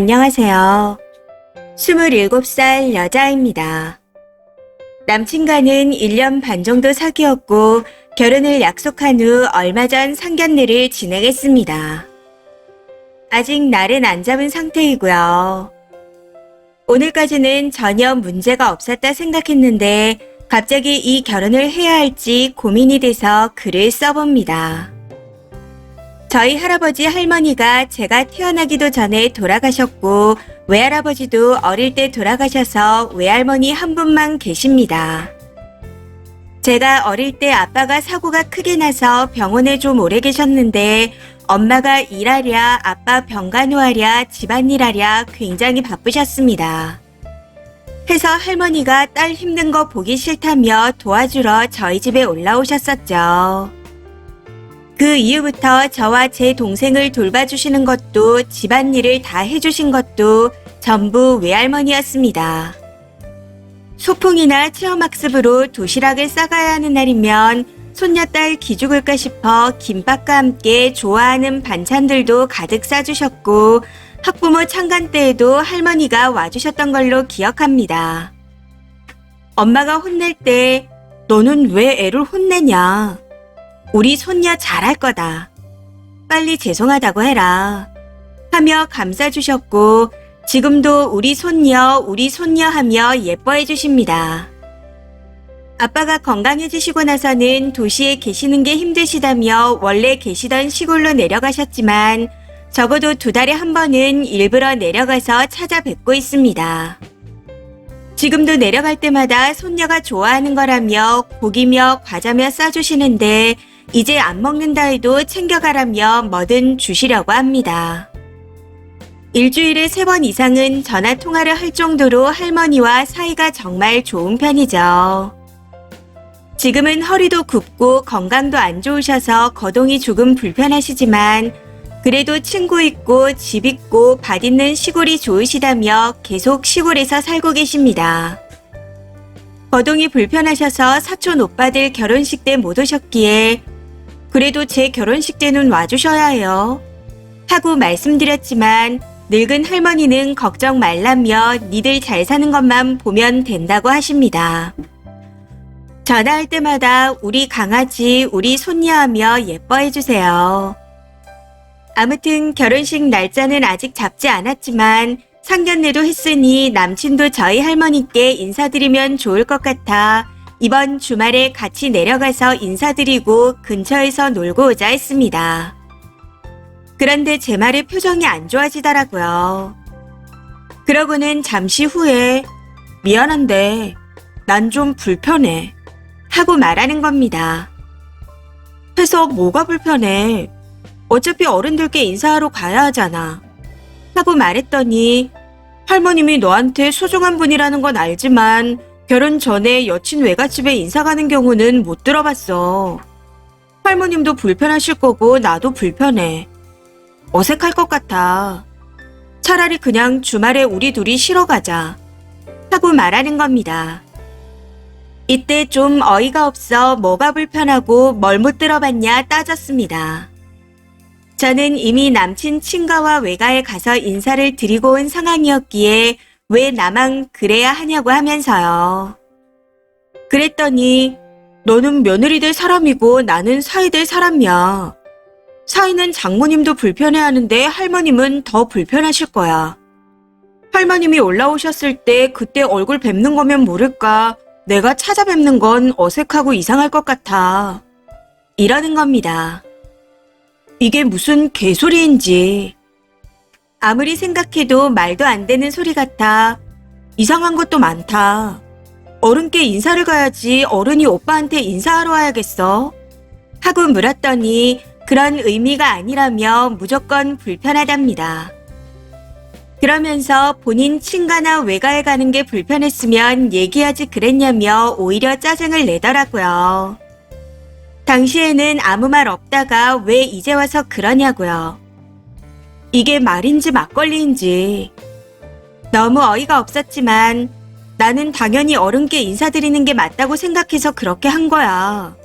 안녕하세요. 27살 여자입니다. 남친과는 1년 반 정도 사귀었고 결혼을 약속한 후 얼마 전 상견례를 진행했습니다. 아직 날은 안 잡은 상태이고요. 오늘까지는 전혀 문제가 없었다 생각했는데 갑자기 이 결혼을 해야 할지 고민이 돼서 글을 써봅니다. 저희 할아버지 할머니가 제가 태어나기도 전에 돌아가셨고 외할아버지도 어릴 때 돌아가셔서 외할머니 한 분만 계십니다. 제가 어릴 때 아빠가 사고가 크게 나서 병원에 좀 오래 계셨는데 엄마가 일하랴 아빠 병간호하랴 집안일하랴 굉장히 바쁘셨습니다. 해서 할머니가 딸 힘든 거 보기 싫다며 도와주러 저희 집에 올라오셨었죠. 그 이후부터 저와 제 동생을 돌봐주시는 것도 집안일을 다 해주신 것도 전부 외할머니였습니다. 소풍이나 체험학습으로 도시락을 싸가야 하는 날이면 손녀딸 기죽을까 싶어 김밥과 함께 좋아하는 반찬들도 가득 싸주셨고 학부모 창간 때에도 할머니가 와주셨던 걸로 기억합니다. 엄마가 혼낼 때 너는 왜 애를 혼내냐? 우리 손녀 잘할 거다. 빨리 죄송하다고 해라. 하며 감싸주셨고, 지금도 우리 손녀, 우리 손녀 하며 예뻐해 주십니다. 아빠가 건강해지시고 나서는 도시에 계시는 게 힘드시다며 원래 계시던 시골로 내려가셨지만, 적어도 두 달에 한 번은 일부러 내려가서 찾아뵙고 있습니다. 지금도 내려갈 때마다 손녀가 좋아하는 거라며 고기며 과자며 싸주시는데 이제 안 먹는다 해도 챙겨가라며 뭐든 주시려고 합니다. 일주일에 세 번 이상은 전화 통화를 할 정도로 할머니와 사이가 정말 좋은 편이죠. 지금은 허리도 굽고 건강도 안 좋으셔서 거동이 조금 불편하시지만 그래도 친구 있고 집 있고 밭 있는 시골이 좋으시다며 계속 시골에서 살고 계십니다. 거동이 불편하셔서 사촌 오빠들 결혼식 때 못 오셨기에 그래도 제 결혼식 때는 와주셔야 해요. 하고 말씀드렸지만 늙은 할머니는 걱정 말라며 니들 잘 사는 것만 보면 된다고 하십니다. 전화할 때마다 우리 강아지, 우리 손녀 하며 예뻐해 주세요. 아무튼 결혼식 날짜는 아직 잡지 않았지만 상견례도 했으니 남친도 저희 할머니께 인사드리면 좋을 것 같아 이번 주말에 같이 내려가서 인사드리고 근처에서 놀고 오자 했습니다. 그런데 제 말에 표정이 안 좋아지더라고요. 그러고는 잠시 후에 미안한데 난 좀 불편해 하고 말하는 겁니다. 해서 뭐가 불편해? 어차피 어른들께 인사하러 가야 하잖아. 하고 말했더니 할머님이 너한테 소중한 분이라는 건 알지만 결혼 전에 여친 외갓집에 인사 가는 경우는 못 들어봤어. 할머님도 불편하실 거고 나도 불편해. 어색할 것 같아. 차라리 그냥 주말에 우리 둘이 쉬러 가자. 하고 말하는 겁니다. 이때 좀 어이가 없어 뭐가 불편하고 뭘 못 들어봤냐 따졌습니다. 저는 이미 남친 친가와 외가에 가서 인사를 드리고 온 상황이었기에 왜 나만 그래야 하냐고 하면서요. 그랬더니 너는 며느리 될 사람이고 나는 사위 될 사람이야. 사위는 장모님도 불편해하는데 할머님은 더 불편하실 거야. 할머님이 올라오셨을 때 그때 얼굴 뵙는 거면 모를까 내가 찾아뵙는 건 어색하고 이상할 것 같아. 이러는 겁니다. 이게 무슨 개소리인지. 아무리 생각해도 말도 안 되는 소리 같아. 이상한 것도 많다. 어른께 인사를 가야지 어른이 오빠한테 인사하러 와야겠어. 하고 물었더니 그런 의미가 아니라며 무조건 불편하답니다. 그러면서 본인 친가나 외가에 가는 게 불편했으면 얘기하지 그랬냐며 오히려 짜증을 내더라고요. 당시에는 아무 말 없다가 왜 이제 와서 그러냐고요. 이게 말인지 막걸리인지. 너무 어이가 없었지만 나는 당연히 어른께 인사드리는 게 맞다고 생각해서 그렇게 한 거야.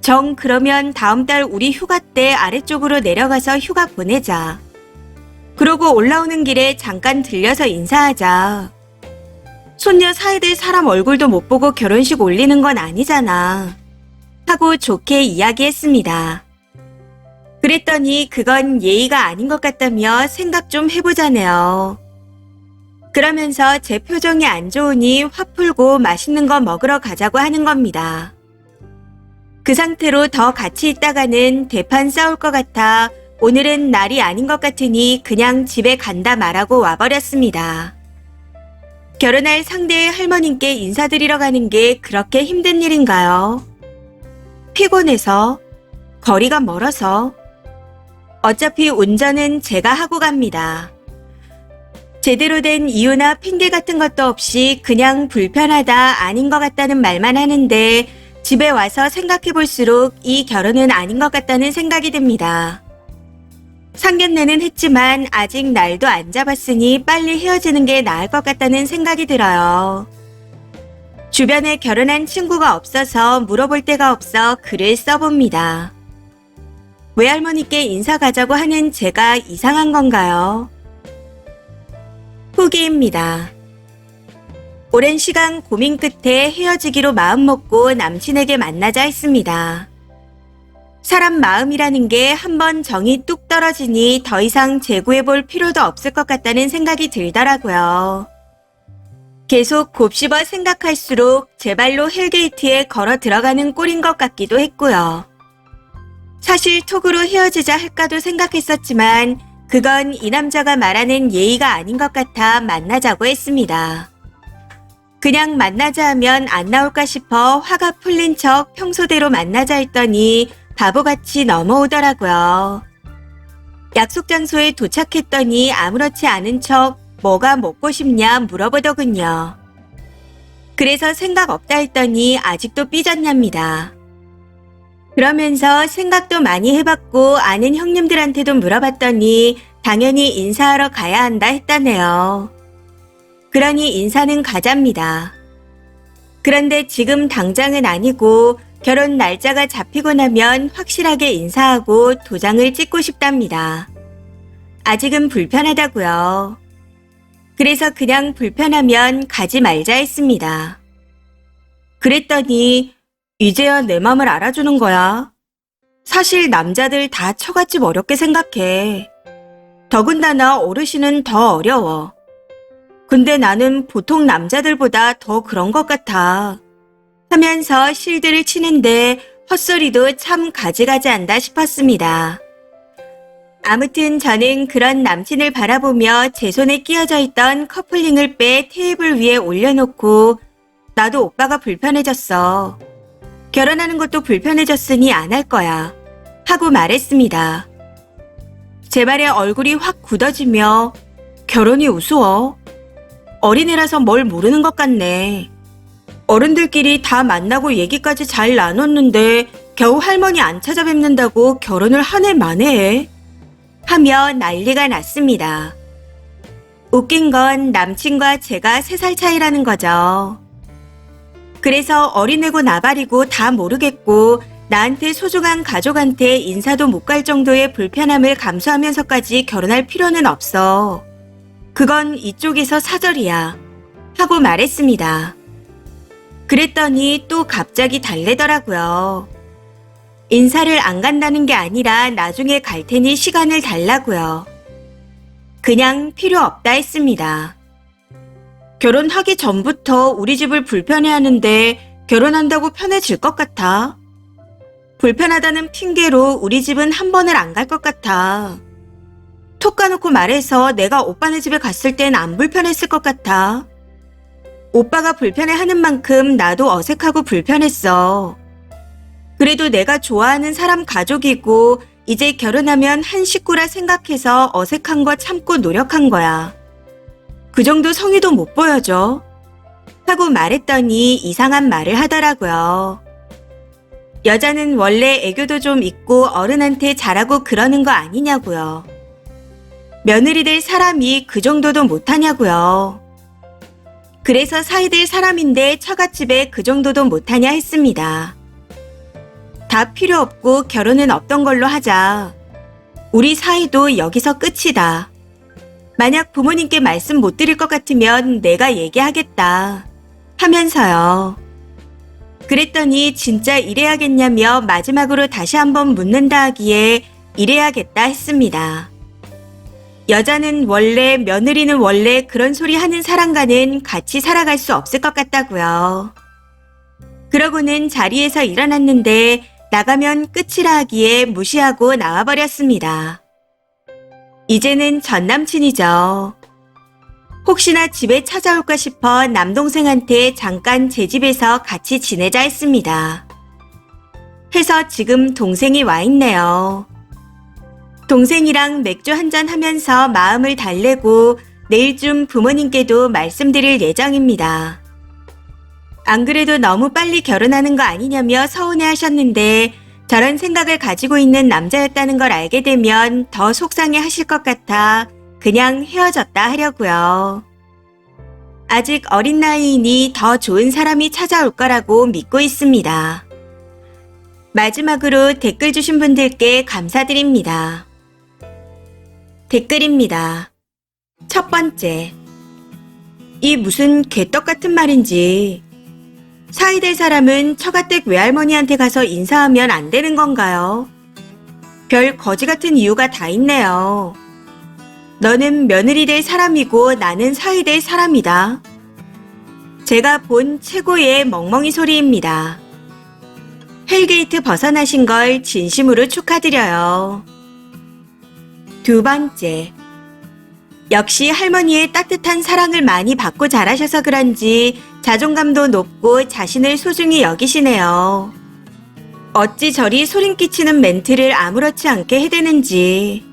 정 그러면 다음 달 우리 휴가 때 아래쪽으로 내려가서 휴가 보내자. 그러고 올라오는 길에 잠깐 들려서 인사하자. 손녀 사이들 사람 얼굴도 못 보고 결혼식 올리는 건 아니잖아. 하고 좋게 이야기했습니다. 그랬더니 그건 예의가 아닌 것 같다며 생각 좀 해보자네요. 그러면서 제 표정이 안 좋으니 화 풀고 맛있는 거 먹으러 가자고 하는 겁니다. 그 상태로 더 같이 있다가는 대판 싸울 것 같아 오늘은 날이 아닌 것 같으니 그냥 집에 간다 말하고 와버렸습니다. 결혼할 상대의 할머님께 인사드리러 가는 게 그렇게 힘든 일인가요? 피곤해서, 거리가 멀어서, 어차피 운전은 제가 하고 갑니다. 제대로 된 이유나 핑계 같은 것도 없이 그냥 불편하다 아닌 것 같다는 말만 하는데 집에 와서 생각해 볼수록 이 결혼은 아닌 것 같다는 생각이 듭니다. 상견례는 했지만 아직 날도 안 잡았으니 빨리 헤어지는 게 나을 것 같다는 생각이 들어요. 주변에 결혼한 친구가 없어서 물어볼 데가 없어 글을 써봅니다. 외할머니께 인사 가자고 하는 제가 이상한 건가요? 후기입니다. 오랜 시간 고민 끝에 헤어지기로 마음먹고 남친에게 만나자 했습니다. 사람 마음이라는 게 한 번 정이 뚝 떨어지니 더 이상 재구해 볼 필요도 없을 것 같다는 생각이 들더라고요. 계속 곱씹어 생각할수록 제 발로 헬게이트에 걸어 들어가는 꼴인 것 같기도 했고요. 사실 톡으로 헤어지자 할까도 생각했었지만 그건 이 남자가 말하는 예의가 아닌 것 같아 만나자고 했습니다. 그냥 만나자 하면 안 나올까 싶어 화가 풀린 척 평소대로 만나자 했더니 바보같이 넘어오더라고요. 약속 장소에 도착했더니 아무렇지 않은 척 뭐가 먹고 싶냐 물어보더군요. 그래서 생각 없다 했더니 아직도 삐졌답니다. 그러면서 생각도 많이 해봤고 아는 형님들한테도 물어봤더니 당연히 인사하러 가야 한다 했다네요. 그러니 인사는 가자입니다. 그런데 지금 당장은 아니고 결혼 날짜가 잡히고 나면 확실하게 인사하고 도장을 찍고 싶답니다. 아직은 불편하다고요. 그래서 그냥 불편하면 가지 말자 했습니다. 그랬더니 이제야 내 맘을 알아주는 거야. 사실 남자들 다 처갓집 어렵게 생각해. 더군다나 어르신은 더 어려워. 근데 나는 보통 남자들보다 더 그런 것 같아. 하면서 실드를 치는데 헛소리도 참 가지가지 한다 싶었습니다. 아무튼 저는 그런 남친을 바라보며 제 손에 끼어져 있던 커플링을 빼 테이블 위에 올려놓고 나도 오빠가 불편해졌어. 결혼하는 것도 불편해졌으니 안 할 거야. 하고 말했습니다. 제 말에 얼굴이 확 굳어지며 결혼이 우스워. 어린애라서 뭘 모르는 것 같네. 어른들끼리 다 만나고 얘기까지 잘 나눴는데 겨우 할머니 안 찾아뵙는다고 결혼을 한 해 만에 해. 하며 난리가 났습니다. 웃긴 건 남친과 제가 3살 차이라는 거죠. 그래서 어린애고 나발이고 다 모르겠고 나한테 소중한 가족한테 인사도 못 갈 정도의 불편함을 감수하면서까지 결혼할 필요는 없어. 그건 이쪽에서 사절이야. 하고 말했습니다. 그랬더니 또 갑자기 달래더라고요. 인사를 안 간다는 게 아니라 나중에 갈 테니 시간을 달라고요. 그냥 필요 없다 했습니다. 결혼하기 전부터 우리 집을 불편해 하는데 결혼한다고 편해질 것 같아. 불편하다는 핑계로 우리 집은 한 번을 안 갈 것 같아. 톡 까놓고 말해서 내가 오빠네 집에 갔을 땐 안 불편했을 것 같아. 오빠가 불편해 하는 만큼 나도 어색하고 불편했어. 그래도 내가 좋아하는 사람 가족이고 이제 결혼하면 한 식구라 생각해서 어색한 거 참고 노력한 거야. 그 정도 성의도 못 보여줘. 하고 말했더니 이상한 말을 하더라고요. 여자는 원래 애교도 좀 있고 어른한테 잘하고 그러는 거 아니냐고요. 며느리 될 사람이 그 정도도 못하냐고요. 그래서 사이 될 사람인데 처갓집에 그 정도도 못하냐 했습니다. 다 필요 없고 결혼은 없던 걸로 하자. 우리 사이도 여기서 끝이다. 만약 부모님께 말씀 못 드릴 것 같으면 내가 얘기하겠다. 하면서요. 그랬더니 진짜 이래야겠냐며 마지막으로 다시 한번 묻는다 하기에 이래야겠다 했습니다. 여자는 원래, 며느리는 원래 그런 소리 하는 사람과는 같이 살아갈 수 없을 것 같다고요. 그러고는 자리에서 일어났는데 나가면 끝이라 하기에 무시하고 나와버렸습니다. 이제는 전 남친이죠. 혹시나 집에 찾아올까 싶어 남동생한테 잠깐 제 집에서 같이 지내자 했습니다. 해서 지금 동생이 와 있네요. 동생이랑 맥주 한잔 하면서 마음을 달래고 내일쯤 부모님께도 말씀드릴 예정입니다. 안 그래도 너무 빨리 결혼하는 거 아니냐며 서운해 하셨는데 저런 생각을 가지고 있는 남자였다는 걸 알게 되면 더 속상해 하실 것 같아 그냥 헤어졌다 하려고요. 아직 어린 나이이니 더 좋은 사람이 찾아올 거라고 믿고 있습니다. 마지막으로 댓글 주신 분들께 감사드립니다. 댓글입니다. 첫 번째. 이 무슨 개떡 같은 말인지. 사이 될 사람은 처가댁 외할머니한테 가서 인사하면 안 되는 건가요? 별 거지 같은 이유가 다 있네요. 너는 며느리 될 사람이고 나는 사이 될 사람이다. 제가 본 최고의 멍멍이 소리입니다. 헬게이트 벗어나신 걸 진심으로 축하드려요. 두 번째. 역시 할머니의 따뜻한 사랑을 많이 받고 자라셔서 그런지 자존감도 높고 자신을 소중히 여기시네요. 어찌 저리 소름 끼치는 멘트를 아무렇지 않게 해대는지.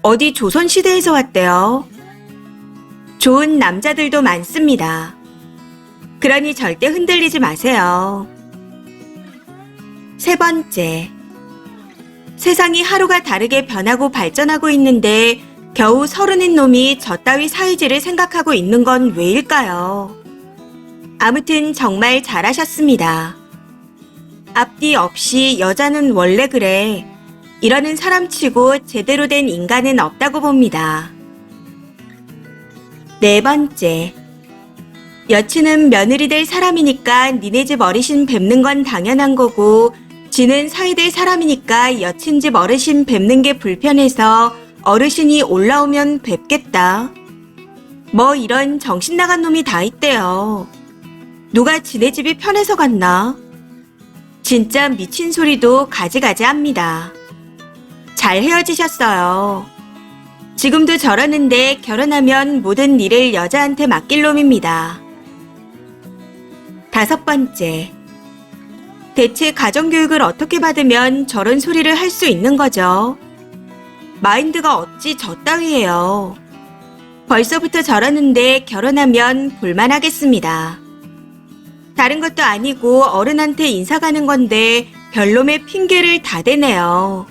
어디 조선시대에서 왔대요. 좋은 남자들도 많습니다. 그러니 절대 흔들리지 마세요. 세 번째. 세상이 하루가 다르게 변하고 발전하고 있는데 겨우 서른인 놈이 저 따위 사이즈를 생각하고 있는 건 왜일까요? 아무튼 정말 잘하셨습니다. 앞뒤 없이 여자는 원래 그래. 이러는 사람 치고 제대로 된 인간은 없다고 봅니다. 네 번째. 여친은 며느리 될 사람이니까 니네 집 어르신 뵙는 건 당연한 거고, 지는 사이 될 사람이니까 여친 집 어르신 뵙는 게 불편해서 어르신이 올라오면 뵙겠다. 뭐 이런 정신 나간 놈이 다 있대요. 누가 지네 집이 편해서 갔나? 진짜 미친 소리도 가지가지 합니다. 잘 헤어지셨어요. 지금도 저러는데 결혼하면 모든 일을 여자한테 맡길 놈입니다. 다섯 번째. 대체 가정교육을 어떻게 받으면 저런 소리를 할 수 있는 거죠? 마인드가 어찌 저 따위예요. 벌써부터 저러는데 결혼하면 볼만하겠습니다. 다른 것도 아니고 어른한테 인사 가는 건데 별놈의 핑계를 다 대네요.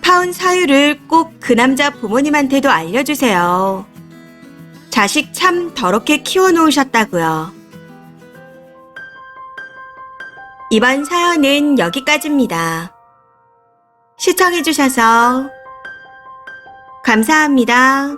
파혼 사유를 꼭 그 남자 부모님한테도 알려주세요. 자식 참 더럽게 키워놓으셨다고요. 이번 사연은 여기까지입니다. 시청해주셔서 감사합니다.